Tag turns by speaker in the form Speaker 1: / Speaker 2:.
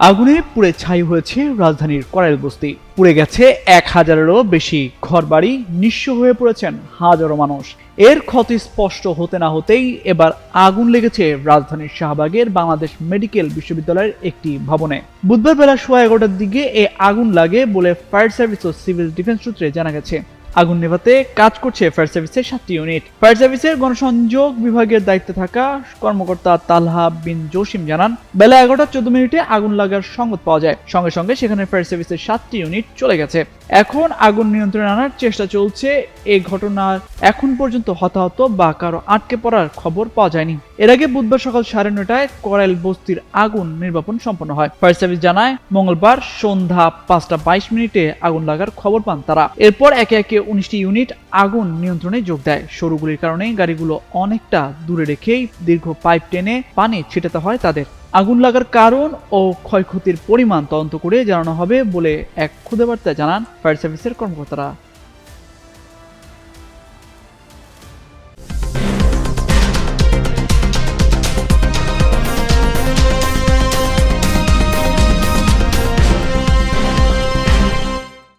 Speaker 1: আগুনে পুড়ে ছাই হয়েছে রাজধানীর করাইল বস্তি পুড়ে গেছে এক হাজারেরও বেশি ঘরবাড়ি, নিঃস্ব হয়ে পড়েছেন হাজারো মানুষ। এর ক্ষতি স্পষ্ট হতে না হতেই এবার আগুন লেগেছে রাজধানীর শাহবাগের বাংলাদেশ মেডিকেল বিশ্ববিদ্যালয়ের একটি ভবনে। বুধবার বেলা সোয়া এগারোটার দিকে এ আগুন লাগে বলে ফায়ার সার্ভিস ও সিভিল ডিফেন্স সূত্রে জানা গেছে। আগুন নেভাতে কাজ করছে ফায়ার সার্ভিসের সাতটি ইউনিট ফায়ার সার্ভিসের গণসংযোগ বিভাগের দায়িত্বে থাকা কর্মকর্তা তালহা বিন জসিম জানান, বেলা এগারোটা চোদ্দ মিনিটে আগুন লাগার সংবাদ পাওয়া যায়। সঙ্গে সঙ্গে সেখানে ফায়ার সার্ভিসের সাতটি ইউনিট চলে গেছে। এখন আগুন নিয়ন্ত্রণে আনার চেষ্টা চলছে। এই ঘটনার এখন পর্যন্ত হতাহত বা কারও আটকে পড়ার খবর পাওয়া যায়নি। এর আগে বুধবার সকাল সাড়ে নটায় করাইল বস্তির আগুন নির্বাপন সম্পন্ন হয়। ফায়ার সার্ভিস জানায়, মঙ্গলবার সন্ধ্যা পাঁচটা বাইশ মিনিটে আগুন লাগার খবর পান তারা। এরপর একে একে উনিশটি ইউনিট আগুন নিয়ন্ত্রণে যোগ দেয়। সরুগুলির কারণে গাড়িগুলো অনেকটা দূরে রেখেই দীর্ঘ পাইপ টেনে পানি ছিটাতে হয় তাদের। আগুন লাগার কারণ ও ক্ষয়ক্ষতির পরিমাণ তদন্ত করে জানানো হবে বলে এক খুদে বার্তায় জানান ফায়ার সার্ভিসের কর্মকর্তারা।